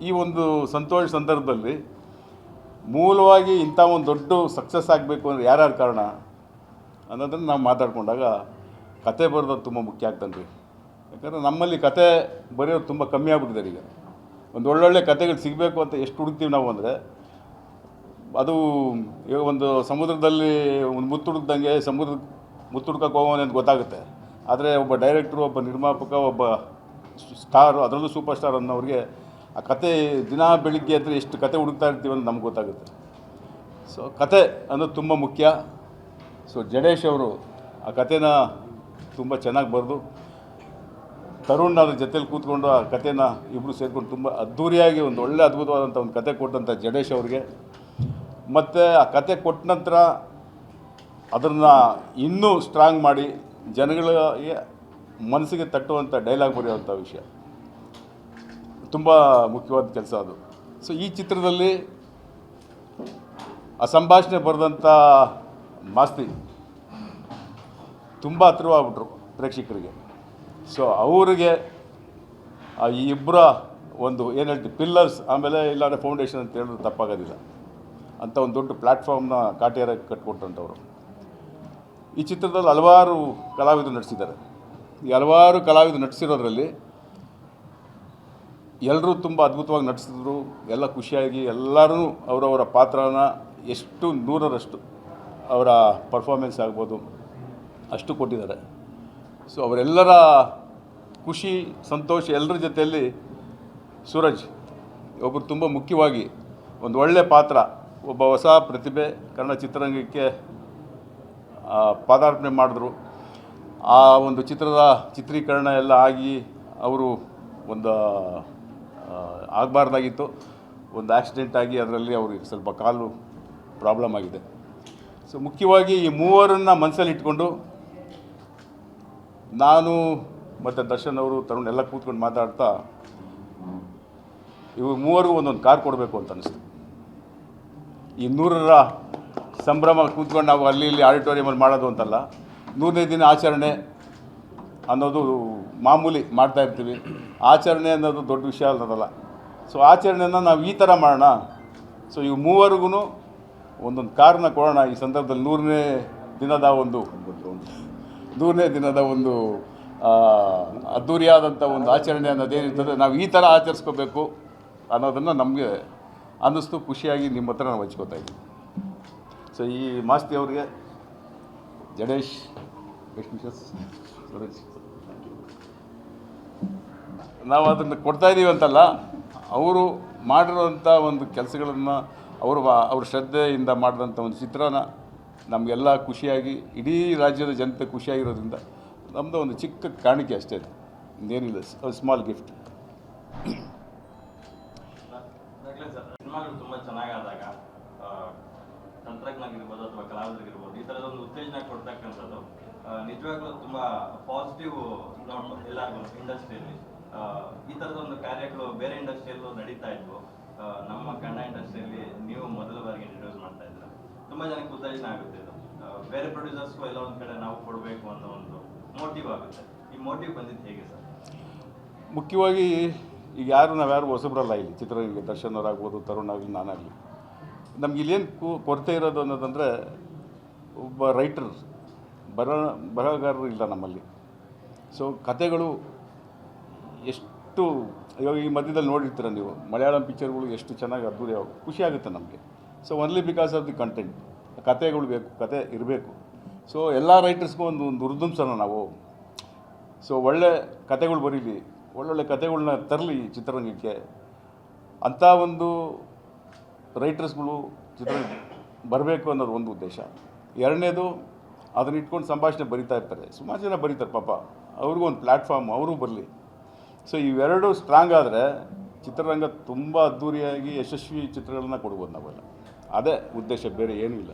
ಈ ಒಂದು ಸಂತೋಷ ಸಂದರ್ಭದಲ್ಲಿ ಮೂಲವಾಗಿ ಇಂಥ ಒಂದು ದೊಡ್ಡ ಸಕ್ಸಸ್ ಆಗಬೇಕು ಅಂದರೆ ಯಾರ್ಯಾರು ಕಾರಣ ಅನ್ನೋದನ್ನು ನಾವು ಮಾತಾಡ್ಕೊಂಡಾಗ ಕತೆ ಬರೆದೋದು ತುಂಬ ಮುಖ್ಯ ಆಗ್ತಾನೆ ರೀ ಯಾಕಂದರೆ ನಮ್ಮಲ್ಲಿ ಕತೆ ಬರೆಯೋದು ತುಂಬ ಕಮ್ಮಿ ಆಗ್ಬಿಟ್ಟಿದ್ದಾರೆ ಈಗ. ಒಂದು ಒಳ್ಳೊಳ್ಳೆ ಕತೆಗಳು ಸಿಗಬೇಕು ಅಂತ ಎಷ್ಟು ಹುಡುಕ್ತೀವಿ ನಾವು ಅಂದರೆ ಅದು ಈಗ ಒಂದು ಸಮುದ್ರದಲ್ಲಿ ಒಂದು ಮುತ್ತು ಹುಡುಕ್ದಂಗೆ ಸಮುದ್ರ ಮುತ್ತು ಹುಡ್ಕಕ್ಕೆ ಹೋಗೋನೆ ಅಂತ ಗೊತ್ತಾಗುತ್ತೆ. ಆದರೆ ಒಬ್ಬ ಡೈರೆಕ್ಟ್ರು ಒಬ್ಬ ನಿರ್ಮಾಪಕ, ಒಬ್ಬ ಸ್ಟಾರು ಅದರಲ್ಲೂ ಸೂಪರ್ ಸ್ಟಾರ್ ಅನ್ನೋರಿಗೆ ಆ ಕತೆ ದಿನ ಬೆಳಿಗ್ಗೆ ಅಂದರೆ ಎಷ್ಟು ಕತೆ ಹುಡುಕ್ತಾ ಇರ್ತೀವಿ ಅಂತ ನಮ್ಗೆ ಗೊತ್ತಾಗುತ್ತೆ. ಸೊ ಕತೆ ಅನ್ನೋದು ತುಂಬ ಮುಖ್ಯ. ಸೊ ಜಡೇಶ್ ಅವರು ಆ ಕತೆನ ತುಂಬ ಚೆನ್ನಾಗಿ ಬರೆದು, ತರುಣ್ ಅದ್ರ ಜೊತೆಲಿ ಕೂತ್ಕೊಂಡು ಆ ಕತೆನ ಇಬ್ಬರು ಸೇರಿಕೊಂಡು ತುಂಬ ಅದ್ಧೂರಿಯಾಗಿ ಒಂದು ಒಳ್ಳೆ ಅದ್ಭುತವಾದಂಥ ಒಂದು ಕತೆ ಕೊಟ್ಟಂಥ ಜಡೇಶ್ ಅವ್ರಿಗೆ. ಮತ್ತು ಆ ಕತೆ ಕೊಟ್ಟ ನಂತರ ಅದನ್ನು ಇನ್ನೂ ಸ್ಟ್ರಾಂಗ್ ಮಾಡಿ ಜನಗಳಿಗೆ ಮನಸ್ಸಿಗೆ ತಟ್ಟುವಂಥ ಡೈಲಾಗ್ ಬರೆಯುವಂಥ ವಿಷಯ. ತುಂಬ ಮುಖ್ಯವಾದ ಕೆಲಸ ಅದು. ಸೊ ಈ ಚಿತ್ರದಲ್ಲಿ ಆ ಸಂಭಾಷಣೆ ಬರೆದಂಥ ಮಾಸ್ತಿ ತುಂಬ ಹತ್ರವಾಗ್ಬಿಟ್ರು ಪ್ರೇಕ್ಷಕರಿಗೆ. ಸೊ ಅವರಿಗೆ ಈ ಇಬ್ಬರ ಒಂದು ಏನು ಹೇಳ್ತೀವಿ ಪಿಲ್ಲರ್ಸ್ ಆಮೇಲೆ ಇಲ್ಲಾಂದರೆ ಫೌಂಡೇಶನ್ ಅಂತ ಹೇಳಿದ್ರೆ ತಪ್ಪಾಗೋದಿಲ್ಲ. ಅಂತ ಒಂದು ದೊಡ್ಡ ಪ್ಲ್ಯಾಟ್ಫಾರ್ಮ್ನ ಕಾಟೇರ ಕಟ್ಕೊಟ್ಟಂಥವ್ರು ಈ ಚಿತ್ರದಲ್ಲಿ ಹಲವಾರು ಕಲಾವಿದರು ನಟಿಸಿದ್ದಾರೆ ಈ ಹಲವಾರು ಕಲಾವಿದರು ನಟಿಸಿರೋದ್ರಲ್ಲಿ ಎಲ್ಲರೂ ತುಂಬ ಅದ್ಭುತವಾಗಿ ನಟಿಸಿದ್ರು. ಎಲ್ಲ ಖುಷಿಯಾಗಿ ಎಲ್ಲರೂ ಅವರವರ ಪಾತ್ರನ ಎಷ್ಟು ನೂರರಷ್ಟು ಅವರ ಪರ್ಫಾರ್ಮೆನ್ಸ್ ಆಗ್ಬೋದು ಅಷ್ಟು ಕೊಟ್ಟಿದ್ದಾರೆ. ಸೊ ಅವರೆಲ್ಲರ ಖುಷಿ, ಸಂತೋಷ ಎಲ್ಲರ ಜೊತೆಯಲ್ಲಿ ಸೂರಜ್ ಒಬ್ಬರು ತುಂಬ ಮುಖ್ಯವಾಗಿ ಒಂದು ಒಳ್ಳೆಯ ಪಾತ್ರ, ಒಬ್ಬ ಹೊಸ ಪ್ರತಿಭೆ, ಕನ್ನಡ ಚಿತ್ರರಂಗಕ್ಕೆ ಪಾದಾರ್ಪಣೆ ಮಾಡಿದ್ರು. ಆ ಒಂದು ಚಿತ್ರದ ಚಿತ್ರೀಕರಣ ಎಲ್ಲ ಆಗಿ ಅವರು ಒಂದು ಆಗಬಾರ್ದಾಗಿತ್ತು. ಒಂದು ಆಕ್ಸಿಡೆಂಟ್ ಆಗಿ ಅದರಲ್ಲಿ ಅವ್ರಿಗೆ ಸ್ವಲ್ಪ ಕಾಲು ಪ್ರಾಬ್ಲಮ್ ಆಗಿದೆ. ಸೊ ಮುಖ್ಯವಾಗಿ ಈ ಮೂವರನ್ನು ಮನಸ್ಸಲ್ಲಿ ಇಟ್ಕೊಂಡು ನಾನು ಮತ್ತು ದರ್ಶನ್ ಅವರು ತರುಣ್ ಎಲ್ಲ ಕೂತ್ಕೊಂಡು ಮಾತಾಡ್ತಾ ಇವು ಮೂವರು ಒಂದೊಂದು ಕಾರ್ ಕೊಡಬೇಕು ಅಂತ ಅನಿಸ್ತು. ಈ ನೂರರ ಸಂಭ್ರಮ ಕೂತ್ಕೊಂಡು ನಾವು ಅಲ್ಲಿ ಇಲ್ಲಿ ಆಡಿಟೋರಿಯಮಲ್ಲಿ ಮಾಡೋದು ಅಂತಲ್ಲ. ನೂರನೇ ದಿನ ಆಚರಣೆ ಅನ್ನೋದು ಮಾಮೂಲಿ ಮಾಡ್ತಾ ಇರ್ತೀವಿ. ಆಚರಣೆ ಅನ್ನೋದು ದೊಡ್ಡ ವಿಷಯ ಅಲ್ಲದಲ್ಲ. ಸೊ ಆಚರಣೆನ ನಾವು ಈ ಥರ ಮಾಡೋಣ. ಸೊ ಇವು ಮೂವರಿಗೂ ಒಂದೊಂದು ಕಾರನ್ನ ಕೊಡೋಣ. ಈ ಸಂದರ್ಭದಲ್ಲಿ ನೂರನೇ ದಿನದ ಒಂದು ನೂರನೇ ದಿನದ ಒಂದು ಅದ್ಧೂರಿಯಾದಂಥ ಒಂದು ಆಚರಣೆ ಅನ್ನೋದೇನಿರ್ತದೆ ನಾವು ಈ ಥರ ಆಚರಿಸ್ಕೋಬೇಕು ಅನ್ನೋದನ್ನು ನಮಗೆ ಅನ್ನಿಸ್ತು, ಖುಷಿಯಾಗಿ ನಿಮ್ಮ ಹತ್ರ ನಾವು ಹಚ್ಕೋತಾ ಇದ್ದೀವಿ. ಸೊ ಈ ಮಾಸ್ತಿ ಅವ್ರಿಗೆ ಜಡೇಶ್ ಬೆಸ್ಟ್ ನಿಮಿಷ ನಾವು ಅದನ್ನು ಕೊಡ್ತಾ ಇದ್ದೀವಿ ಅಂತಲ್ಲ, ಅವರು ಮಾಡಿರೋಂಥ ಒಂದು ಕೆಲಸಗಳನ್ನು, ಅವರು ಅವ್ರ ಶ್ರದ್ಧೆಯಿಂದ ಮಾಡಿದಂಥ ಒಂದು ಚಿತ್ರನ ನಮಗೆಲ್ಲ ಖುಷಿಯಾಗಿ, ಇಡೀ ರಾಜ್ಯದ ಜನತೆ ಖುಷಿಯಾಗಿರೋದ್ರಿಂದ ನಮ್ಮದು ಒಂದು ಚಿಕ್ಕ ಕಾಣಿಕೆ ಅಷ್ಟೇ ಅದು. ಇನ್ನೇನಿಲ್ಲ ಸ್ಮಾಲ್ ಗಿಫ್ಟ್ ತುಂಬಾ ಚೆನ್ನಾಗಾದಾಗ ತಂತ್ರಜ್ಞಾನ ಇರ್ಬೋದು ಅಥವಾ ಕಲಾವಿದರಿಗಿರ್ಬೋದು, ಈ ಥರದ ಒಂದು ಉತ್ತೇಜನ ಕೊಡ್ತಕ್ಕಂಥದ್ದು. ನಿಜವಾಗ್ಲೂ ತುಂಬಾ ಪಾಸಿಟಿವ್ ನೋಟ್ ಎಲ್ಲರಿಗೂ ಇಂಡಸ್ಟ್ರಿಯಲ್ಲಿ ಈ ತರದ ಒಂದು ಕಾರ್ಯಗಳು ಬೇರೆ ಇಂಡಸ್ಟ್ರಿಯಲ್ಲೂ ನಡೀತಾ ಇದ್ವು. ನಮ್ಮ ಕನ್ನಡ ಇಂಡಸ್ಟ್ರಿಯಲ್ಲಿ ನೀವು ಮೊದಲ ಬಾರಿಗೆ ಇಂಟ್ರೊಡ್ಯೂಸ್ ಮಾಡ್ತಾ ಇದ್ರ ತುಂಬಾ ಜನಕ್ಕೆ ಉತ್ತೇಜನ ಆಗುತ್ತೆ ಇದು. ಬೇರೆ ಪ್ರೊಡ್ಯೂಸರ್ಸ್ಗೂ ಎಲ್ಲ ಒಂದ್ ಕಡೆ ನಾವು ಕೊಡಬೇಕು ಅನ್ನೋ ಒಂದು ಮೋಟಿವ್ ಆಗುತ್ತೆ. ಈ ಮೋಟಿವ್ ಬಂದಿದ್ದು ಹೇಗೆ ಸರ್? ಮುಖ್ಯವಾಗಿ ಈಗ ಯಾರು ನಾವು ಯಾರು ಹೊಸಬ್ರಲ್ಲ ಇಲ್ಲಿ. ಚಿತ್ರರಂಗಕ್ಕೆ ದರ್ಶನ್ ಅವರಾಗ್ಬೋದು ತರುಣ್ ಆಗಲಿ ನಾನಾಗಲಿ. ನಮ್ಗೆ ಇಲ್ಲೇನು ಕೊರತೆ ಇರೋದು ಅನ್ನೋದಂದರೆ ಒಬ್ಬ ರೈಟರ್ ಬರ ಬರಹಗಾರರು ಇಲ್ಲ ನಮ್ಮಲ್ಲಿ. ಸೊ ಕತೆಗಳು ಎಷ್ಟು, ಇವಾಗ ಈ ಮಧ್ಯದಲ್ಲಿ ನೋಡಿರ್ತೀರ ನೀವು, ಮಲಯಾಳಂ ಪಿಕ್ಚರ್ಗಳು ಎಷ್ಟು ಚೆನ್ನಾಗಿ ಅದ್ಭುತ ಖುಷಿ ಆಗುತ್ತೆ ನಮಗೆ. So only because of the content ಕತೆಗಳು ಬೇಕು ಕತೆ ಇರಬೇಕು. ಸೊ ಎಲ್ಲ ರೈಟರ್ಸ್ಗೂ ಒಂದು ಒಂದು ಉರ್ದುಂಸನ ನಾವು. ಸೊ ಒಳ್ಳೆ ಕತೆಗಳು ಬರೀಲಿ, ಒಳ್ಳೊಳ್ಳೆ ಕತೆಗಳನ್ನ ತರಲಿ ಚಿತ್ರರಂಗಕ್ಕೆ. ಅಂಥ ಒಂದು ರೈಟರ್ಸ್ಗಳು ಚಿತ್ರ ಬರಬೇಕು ಅನ್ನೋದು ಒಂದು ಉದ್ದೇಶ. ಎರಡನೇದು ಅದನ್ನ ಇಟ್ಕೊಂಡು ಸಂಭಾಷಣೆ ಬರಿತಾ ಇರ್ತಾರೆ. ಸುಮಾರು ಜನ ಬರೀತಾರೆ ಪಾಪ. ಅವ್ರಿಗೂ ಒಂದು ಪ್ಲ್ಯಾಟ್ಫಾರ್ಮ್ ಅವರು ಬರಲಿ. ಸೊ ಇವೆರಡೂ ಸ್ಟ್ರಾಂಗ್ ಆದರೆ ಚಿತ್ರರಂಗ ತುಂಬ ಅದ್ಧೂರಿಯಾಗಿ ಯಶಸ್ವಿ ಚಿತ್ರಗಳನ್ನ ಕೊಡ್ಬೋದು ನಾವೆಲ್ಲ. ಅದೇ ಉದ್ದೇಶ, ಬೇರೆ ಏನೂ ಇಲ್ಲ.